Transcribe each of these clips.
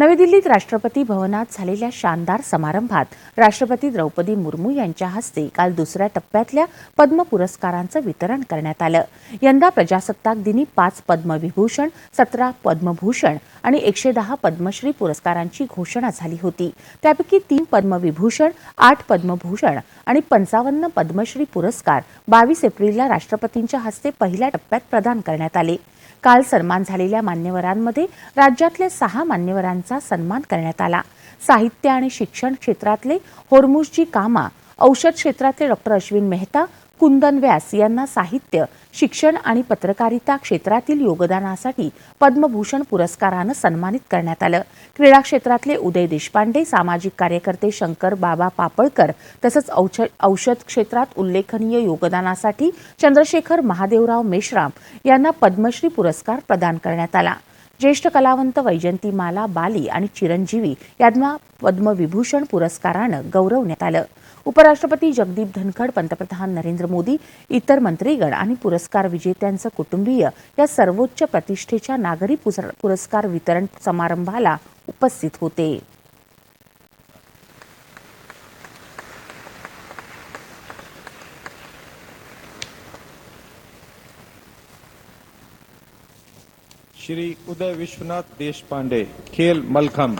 नवी दिल्लीत राष्ट्रपती भवनात झालेल्या शानदार समारंभात राष्ट्रपती द्रौपदी मुर्मू यांच्या हस्ते काल दुसऱ्या टप्प्यातल्या पद्म पुरस्कारांचं वितरण करण्यात आलं. यंदा प्रजासत्ताक दिनी पाच पद्मविभूषण सतरा पद्मभूषण आणि एकशे दहा पद्मश्री पुरस्कारांची घोषणा झाली होती. त्यापैकी तीन पद्मविभूषण आठ पद्मभूषण आणि पंचावन्न पद्मश्री पुरस्कार बावीस एप्रिलला राष्ट्रपतींच्या हस्ते पहिल्या टप्प्यात प्रदान करण्यात आले. काल सन्मान झालेल्या मान्यवरांमध्ये राज्यातल्या सहा मान्यवरांचा सन्मान करण्यात आला. साहित्य आणि शिक्षण क्षेत्रातले होरमुशजी कामा औषध क्षेत्रातले डॉक्टर अश्विन मेहता कुंदन व्यास यांना साहित्य शिक्षण आणि पत्रकारिता क्षेत्रातील योगदानासाठी पद्मभूषण पुरस्कारानं सन्मानित करण्यात आलं. क्रीडा क्षेत्रातले उदय देशपांडे सामाजिक कार्यकर्ते शंकर बाबा पापळकर तसंच औष- औषध क्षेत्रात उल्लेखनीय योगदानासाठी चंद्रशेखर महादेवराव मेश्राम यांना पद्मश्री पुरस्कार प्रदान करण्यात आला. ज्येष्ठ कलावंत वैजंतीमाला बाली आणि चिरंजीवी यांना पद्मविभूषण पुरस्कारानं गौरवण्यात आलं. उपराष्ट्रपती जगदीप धनखड पंतप्रधान नरेंद्र मोदी इतर मंत्रीगण आणि पुरस्कार विजेत्यांचं कुटुंबीय या सर्वोच्च प्रतिष्ठेच्या नागरी पुरस्कार वितरण समारंभाला उपस्थित होते. श्री उदय विश्वनाथ देशपांडे खेल मलखम.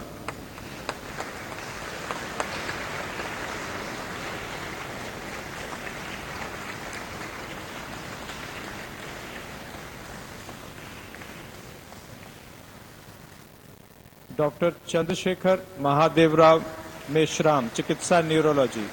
डॉक्टर चंद्रशेखर महादेवराव मेश्राम चिकित्सा न्यूरोलॉजी।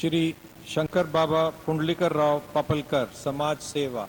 श्री शंकर बाबा पुंडलिकर राव पापलकर समाज सेवा।